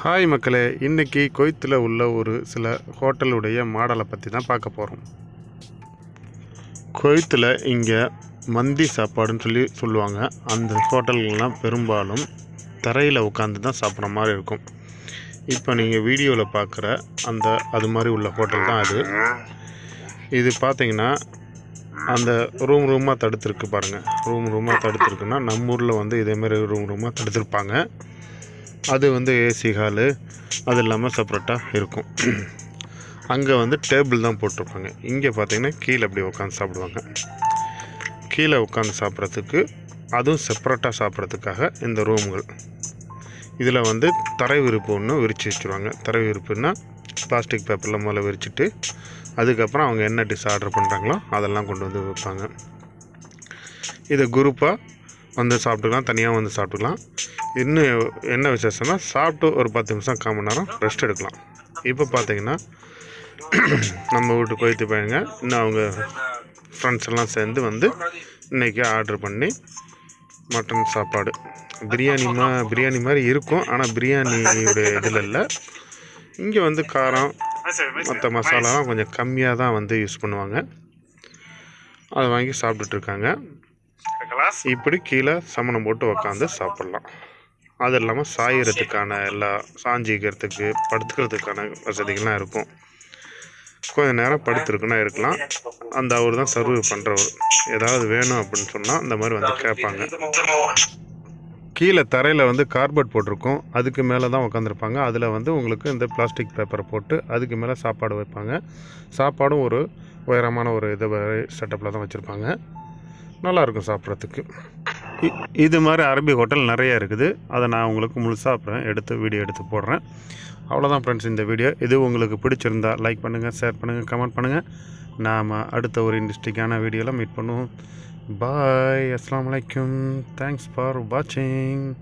Hi மக்களே இன்றைக்கி கொய்த்தில் உள்ள ஒரு சில ஹோட்டலுடைய மாடலை பற்றி தான் பார்க்க போகிறோம் கொய்த்தில் இங்கே மந்தி சாப்பாடுன்னு சொல்லி சொல்லுவாங்க. அந்த ஹோட்டல்கள்லாம் பெரும்பாலும் தரையில் உட்காந்து தான் சாப்பிட்ற மாதிரி இருக்கும். இப்போ நீங்கள் வீடியோவில் பார்க்குற அந்த அது மாதிரி உள்ள ஹோட்டல் தான் அது. இது பார்த்தீங்கன்னா அந்த ரூம் ரூமாக தடுத்துருக்கு பாருங்கள் ரூம் ரூமாக தடுத்துருக்குன்னா நம்ம ஊரில் வந்து இதேமாரி ரூம் ரூமாக தடுத்துருப்பாங்க. அது வந்து ஏசி ஹாலு அது இல்லாமல் செப்பரேட்டாக இருக்கும். அங்கே வந்து டேபிள் தான் போட்டிருப்பாங்க. இங்கே பார்த்தீங்கன்னா கீழே அப்படி உட்காந்து சாப்பிடுவாங்க. கீழே உட்காந்து சாப்பிட்றதுக்கு அதுவும் செப்பரேட்டாக சாப்பிட்றதுக்காக இந்த ரூம்கள் இதில் வந்து தரை விரிப்பு ஒன்று விரித்து வச்சுருவாங்க. தரை விரிப்புன்னா பிளாஸ்டிக் பேப்பரில் முதல்ல விரிச்சிட்டு அதுக்கப்புறம் அவங்க என்ன டிஷ் ஆர்டர் பண்ணுறாங்களோ அதெல்லாம் கொண்டு வந்து வைப்பாங்க. இதை குரூப்பாக வந்து சாப்பிட்டுக்கலாம் தனியாக வந்து சாப்பிட்டுக்கலாம். இன்னும் என்ன விசேஷம்னா சாப்பிட்டு ஒரு பத்து நிமிஷம் கால் மணி நேரம் ரெஸ்ட் எடுக்கலாம். இப்போ பார்த்தீங்கன்னா நம்ம வீட்டு கோயத்து பையங்க இன்னும் அவங்க ஃப்ரெண்ட்ஸ் எல்லாம் சேர்ந்து வந்து இன்றைக்கி ஆர்டர் பண்ணி மட்டன் சாப்பாடு. பிரியாணி மா பிரியாணி மாதிரி இருக்கும் ஆனால் பிரியாணியோட இதில் இல்லை. இங்கே வந்து காரம் மற்ற மசாலாலாம் கொஞ்சம் கம்மியாக தான் வந்து யூஸ் பண்ணுவாங்க. அதை வாங்கி சாப்பிட்டுட்ருக்காங்க இப்படி கீழே சமணம் போட்டு உக்காந்து சாப்பிட்லாம். அது இல்லாமல் சாயறதுக்கான எல்லா சாஞ்சிக்கிறதுக்கு படுத்துக்கிறதுக்கான வசதிகள்லாம் இருக்கும். கொஞ்ச நேரம் படுத்துருக்குன்னா இருக்கலாம். அந்த அவர் தான் சர்வ் பண்ணுறவர் ஏதாவது வேணும் அப்படின்னு சொன்னால் இந்த மாதிரி வந்து கேட்பாங்க. கீழே தரையில் வந்து கார்பெட் போட்டிருக்கும். அதுக்கு மேலே தான் உட்காந்துருப்பாங்க அதில் வந்து உங்களுக்கு இந்த பிளாஸ்டிக் பேப்பரை போட்டு அதுக்கு மேலே சாப்பாடு வைப்பாங்க. சாப்பாடும் ஒரு உயரமான ஒரு இது செட்டப்பில் தான் வச்சுருப்பாங்க. நல்லாயிருக்கும் சாப்பிட்றதுக்கு. இ- இது மாதிரி அரபி ஹோட்டல் நிறைய இருக்குது. அதை நான் உங்களுக்கு முழுசாக அப்புறம் எடுத்து வீடியோ எடுத்து போடுறேன். அவ்வளோதான் ஃப்ரெண்ட்ஸ் இந்த வீடியோ. இது உங்களுக்கு பிடிச்சிருந்தா லைக் பண்ணுங்கள் ஷேர் பண்ணுங்கள் கமெண்ட் பண்ணுங்கள் நாம் அடுத்த ஒரு இன்ட்ரெஸ்டிங்கான வீடியோவில் மீட் பண்ணுவோம். பாய் அஸ்லாம் அலைக்கும். தேங்க்ஸ் ஃபார் வாட்சிங்